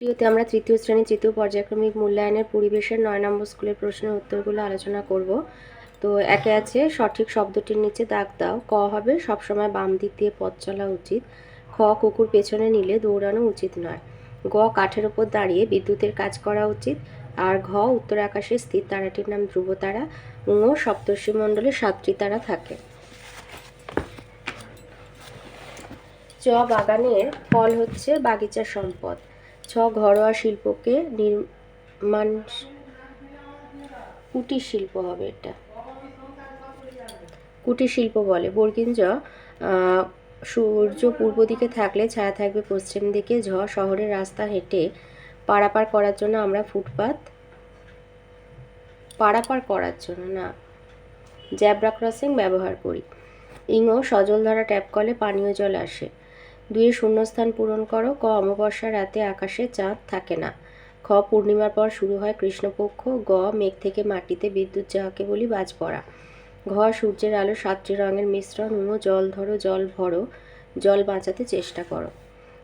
ভিডিওতে আমরা তৃতীয় শ্রেণি তৃতীয় পর্যায়ক্রমিক মূল্যায়নের পরিবেশের নয় নম্বর স্কুলের প্রশ্নের উত্তরগুলো আলোচনা করব। তো একে আছে, সঠিক শব্দটির নিচে দাগ দাও। ক হবে, সবসময় বাম দিক দিয়ে পথ চলা উচিত। খ, কুকুর পেছনে নিলে দৌড়ানো উচিত নয়। গ, কাঠের ওপর দাঁড়িয়ে বিদ্যুতের কাজ করা উচিত। আর ঘ, উত্তর আকাশে স্থির তারাটির নাম ধ্রুবতারা ও সপ্তর্ষি মণ্ডলে সাতটি তারা থাকে। চ, বাগানের ফল হচ্ছে বাগিচার সম্পদ। ছ ঘরোয়া শিল্পকে নির্মাণ কুটির শিল্প হবে এটা। কুটির শিল্প বলে। বর্গিঞ্জ সূর্য পূর্ব দিকে থাকলে ছায়া থাকবে পশ্চিম দিকে। ঝ, শহরের রাস্তা হেঁটে পারাপার করার জন্য আমরা ফুটপাত। পারাপার করার জন্য, না, জ্যাব্রা ক্রসিং ব্যবহার করি। ইঙ সজল ধারা ট্যাপ কলে পানীয় জল আসে। দুয়ে শূন্যস্থান পূরণ করো। ক, অমাবস্যা রাতে আকাশে চাঁদ থাকে না। খ, পূর্ণিমার পর শুরু হয় কৃষ্ণপক্ষ। গ, মেঘ থেকে মাটিতে বিদ্যুৎ যাহাকে বলি বাজ পড়া ঘ, সূর্যের আলো সাতটি রঙের মিশ্রণ। ও জল ধরো, জল ভরো, জল বাঁচাতে চেষ্টা করো।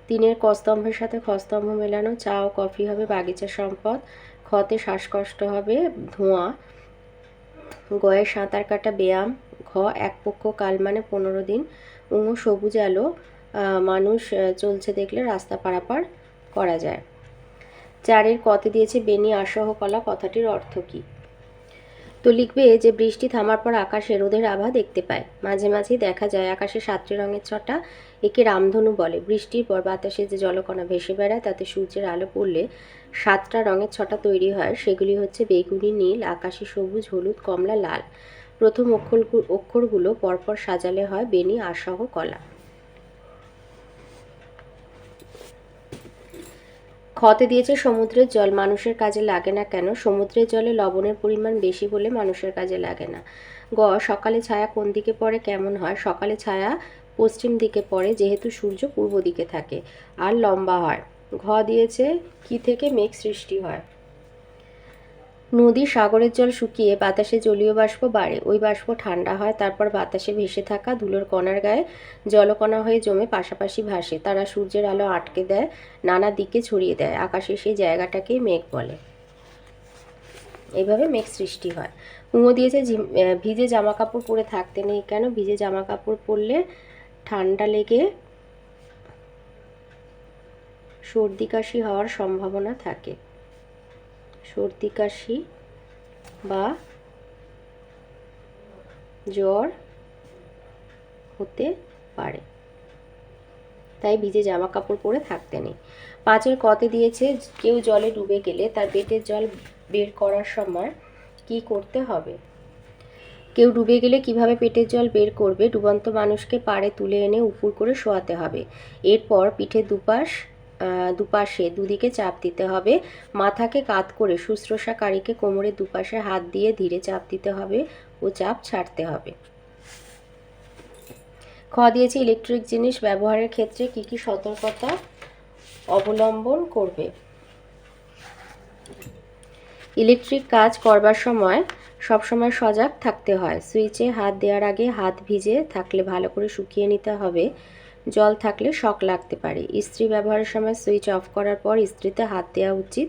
তিনের কস্তম্ভের সাথে খস্তম্ভ মেলানো। চা ও কফি হবে বাগিচার সম্পদ। খতে শ্বাসকষ্ট হবে ধোঁয়া। গয়ে সাঁতার কাটা ব্যায়াম। ঘ, এক পক্ষ কাল মানে পনেরো দিন। উঙ সবুজ আলো। মানুষ চলছে দেখলে রাস্তা পারাপার করা যায়। চারের কতে দিয়েছে বেনি আসহ কলা, কথাটির অর্থ কী? তো লিখবে যে, বৃষ্টি থামার পর আকাশে রোদের আভা দেখতে পায়। মাঝে মাঝেই দেখা যায় আকাশে সাতটি রঙের ছটা, একে রামধনু বলে। বৃষ্টির পর বাতাসে যে জলকণা ভেসে বেড়ায়, তাতে সূর্যের আলো পড়লে সাতটা রঙের ছটা তৈরি হয়। সেগুলি হচ্ছে বেগুনি, নীল, আকাশি সবুজ, হলুদ, কমলা, লাল। প্রথম অক্ষর অক্ষরগুলো পরপর সাজালে হয় বেনি আসহ কলা। খতে দিয়েছে, সমুদ্রের জল মানুষের কাজে লাগে না কেন? সমুদ্রের জলে লবণের পরিমাণ বেশি বলে মানুষের কাজে লাগে না। গ, সকালে ছায়া কোন দিকে পড়ে, কেমন হয়? সকালে ছায়া পশ্চিম দিকে পড়ে, যেহেতু সূর্য পূর্ব দিকে থাকে, আর লম্বা হয়। ঘ দিয়েছে, কি থেকে মেঘ সৃষ্টি হয়? নদী সাগরের জল শুকিয়ে বাতাসে জলীয় বাষ্প বাড়ে। ওই বাষ্প ঠান্ডা হয়, তারপর বাতাসে ভেসে থাকা ধুলোর কণার গায়ে জলকণা হয়ে জমে, পাশাপাশি ভাসে। তারা সূর্যের আলো আটকে দেয়, নানা দিকে ছড়িয়ে দেয়। আকাশে সেই জায়গাটাকেই মেঘ বলে। এইভাবে মেঘ সৃষ্টি হয়। কুঁয়ো দিয়েছে ভিজে জামা কাপড় পরে থাকতে নেই কেন? ভিজে জামা কাপড় পরলে ঠান্ডা লেগে সর্দি কাশি হওয়ার সম্ভাবনা থাকে। সর্দি, কাশি বা জ্বর হতে পারে। তাই ভিজে জামা কাপড় পরে থাকতে নেই। পাঁচের কতে দিয়েছে, কেউ জলে ডুবে গেলে তার পেটের জল বের করার সময় কি করতে হবে? কেউ ডুবে গেলে কীভাবে পেটের জল বের করবে? ডুবন্ত মানুষকে পাড়ে তুলে এনে উপুর করে শোয়াতে হবে। এরপর পিঠে দুপাশ দুপাশে দুদিকে চাপ দিতে হবে। মাথাকে কাত করে শুশ্রূষাকারীকে কোমরের দুপাশে হাত দিয়ে ধীরে চাপ দিতে হবে ও চাপ ছাড়তে হবে। খ দিয়েছে ইলেকট্রিক জিনিস ব্যবহারের ক্ষেত্রে কি কি সতর্কতা অবলম্বন করবে? ইলেকট্রিক কাজ করবার সময় সবসময় সজাগ থাকতে হয়। সুইচে হাত দেওয়ার আগে হাত ভিজে থাকলে ভালো করে শুকিয়ে নিতে হবে। জল থাকলে শক লাগতে পারে। ইস্ত্রি ব্যবহারের সময় সুইচ অফ করার পর ইস্ত্রিতে হাত দেওয়া উচিত।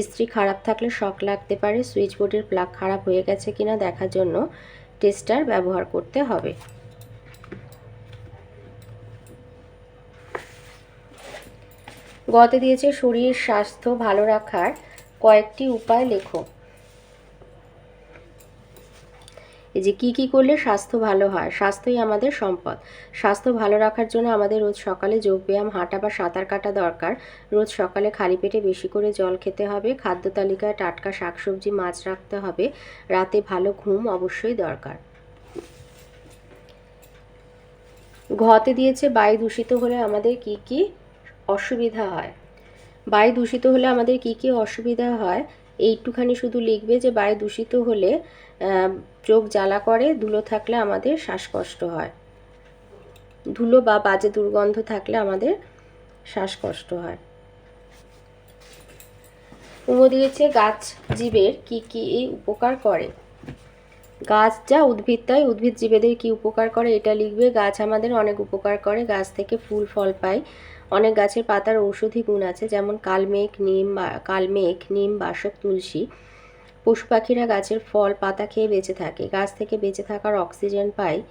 ইস্ত্রি খারাপ থাকলে শক লাগতে পারে। সুইচ বোর্ডের প্লাগ খারাপ হয়ে গেছে কিনা দেখার জন্য টেস্টার ব্যবহার করতে হবে। গতে দিয়েছে শরীর স্বাস্থ্য ভালো রাখার কয়েকটি উপায় লেখো। এই যে কী কী করলে স্বাস্থ্য ভালো হয়? স্বাস্থ্যই আমাদের সম্পদ। স্বাস্থ্য ভালো রাখার জন্য আমাদের রোজ সকালে যোগব্যায়াম হাঁটা বা সাঁতার কাটা দরকার। রোজ সকালে খালি পেটে বেশি করে জল খেতে হবে। খাদ্য তালিকায় টাটকা শাকসবজি, মাছ রাখতে হবে। রাতে ভালো ঘুম অবশ্যই দরকার। ঘতে দিয়েছে বায়ু দূষিত হলে আমাদের কি কি অসুবিধা হয়? বায়ু দূষিত হলে আমাদের কি কি অসুবিধা হয়? এইটুখানি শুধু লিখবে যে বায়ু দূষিত হলে চোখ জ্বালা করে, ধুলো থাকলে আমাদের শ্বাসকষ্ট হয়। ধুলো বা বাজে দুর্গন্ধ থাকলে আমাদের শ্বাসকষ্ট হয়। কুমো দিয়েছে, গাছ জীবের কি কি এই উপকার করে? গাছ যা উদ্ভিদ, তাই উদ্ভিদ জীবেদের কি উপকার করে এটা লিখবে। গাছ আমাদের অনেক উপকার করে। গাছ থেকে ফুল, ফল পাই। অনেক গাছের পাতার ঔষধি গুণ আছে, যেমন কালমেঘ, নিম কালমেঘ, নিম, বাসক, তুলসী। পশু পাখিরা গাছের ফল, পাতা খেয়ে বেঁচে থাকে। গাছ থেকে বেঁচে থাকার অক্সিজেন পায়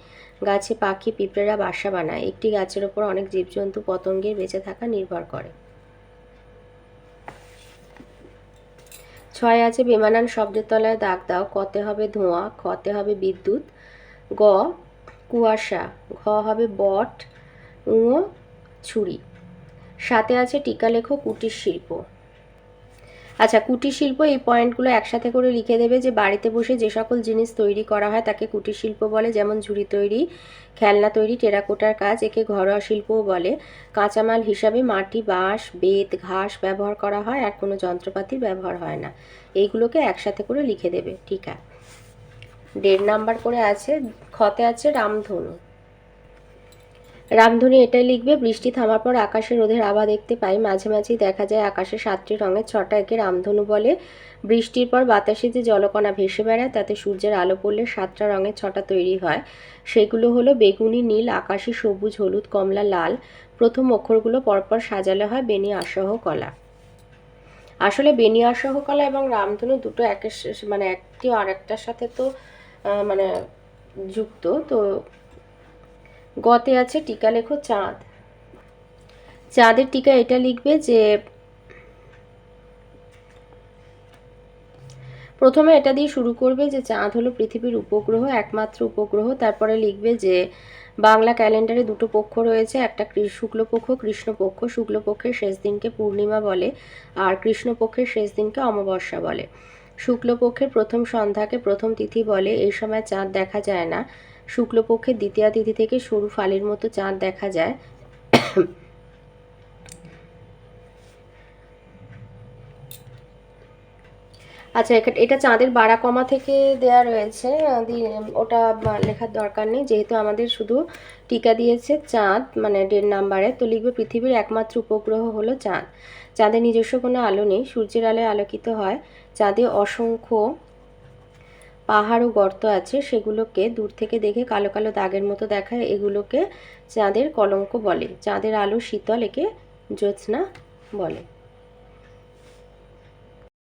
গাছে পাখি, পিঁপড়েরা বাসা বানায়। একটি গাছের ওপর অনেক জীবজন্তু পতঙ্গের বেঁচে থাকা নির্ভর করে। ছয় আছে বেমানান শব্দের তলায় দাগ দাও। কতে হবে ধোঁয়া, খতে হবে বিদ্যুৎ। গ, কুয়াশা। ঘ হবে বট উঁ ছুরি। সাথে আছে টিকা লেখো কুটির শিল্প। আচ্ছা কুটির শিল্প এই পয়েন্টগুলো একসাথে করে লিখে দেবে যে বাড়িতে বসে যে সকল জিনিস তৈরি করা হয়, তাকে কুটির শিল্প বলে, যেমন ঝুড়ি তৈরি, খেলনা তৈরি, টেরাকোটার কাজ, একে ঘরোয়া শিল্পও বলে। কাঁচামাল হিসাবে মাটি, বাঁশ, বেত, ঘাস ব্যবহার করা হয় আর কোনো যন্ত্রপাতির ব্যবহার হয় না। এইগুলোকে একসাথে করে লিখে দেবে, ঠিক আছে? দেড় নাম্বার করে আছে, খতে আছে রামধনু। রামধনু এটাই লিখবে, বৃষ্টি থামার পর আকাশে রোদের আভা দেখতে পাই। মাঝে মাঝেই দেখা যায় আকাশে সাতটি রঙের ছটা একে রামধনু বলে। বৃষ্টির পর বাতাসে যে জলকণা ভেসে বেড়ায়, তাতে সূর্যের আলো পড়লে সাতটা রঙের ছটা তৈরি হয়। সেগুলো হলো বেগুনি, নীল, আকাশি, সবুজ, হলুদ, কমলা, লাল। প্রথম অক্ষরগুলো পরপর সাজালে হয় বেনি আসহ কলা। আসলে বেনি আসহ কলা এবং রামধনু দুটো একের মানে একটি আর একটার সাথে তো মানে যুক্ত। তো গতে আছে টিকা লেখো চাঁদ। চাঁদের টিকা এটা লিখবে যে, প্রথমে এটা দিয়ে শুরু করবে যে চাঁদ হলো পৃথিবীর উপগ্রহ, একমাত্র উপগ্রহ। তারপরে লিখবে যে, বাংলা ক্যালেন্ডারে দুটো পক্ষ রয়েছে, একটা শুক্লপক্ষ, কৃষ্ণপক্ষ। শুক্লপক্ষের শেষ দিনকে পূর্ণিমা বলে, আর কৃষ্ণপক্ষের শেষ দিনকে অমাবস্যা বলে। শুক্লপক্ষের প্রথম সন্ধ্যাকে প্রথম তিথি বলে, এই সময় চাঁদ দেখা যায় না। শুক্লপক্ষের দ্বিতীয় তিথি থেকে সরু ফালির মতো চাঁদ দেখা যায়। আচ্ছা এটা চাঁদের বাড়া কমা থেকে দেয়া রয়েছে। ওটা লেখার দরকার নেই, যেহেতু আমাদের শুধু টিকা দিয়েছে চাঁদ মানে ডের নাম্বারে, তো লিখবে পৃথিবীর একমাত্র উপগ্রহ হলো চাঁদ। চাঁদের নিজস্ব কোনো আলো নেই, সূর্যের আলোয় আলোকিত হয়। চাঁদে অসংখ্য পাহাড় ও গর্ত আছে, সেগুলোকে দূর থেকে দেখে কালো কালো দাগের মতো দেখায়। এগুলোকে চাঁদের কলঙ্ক বলে। চাঁদের আলো শীতল একে জ্যোৎস্না বলে।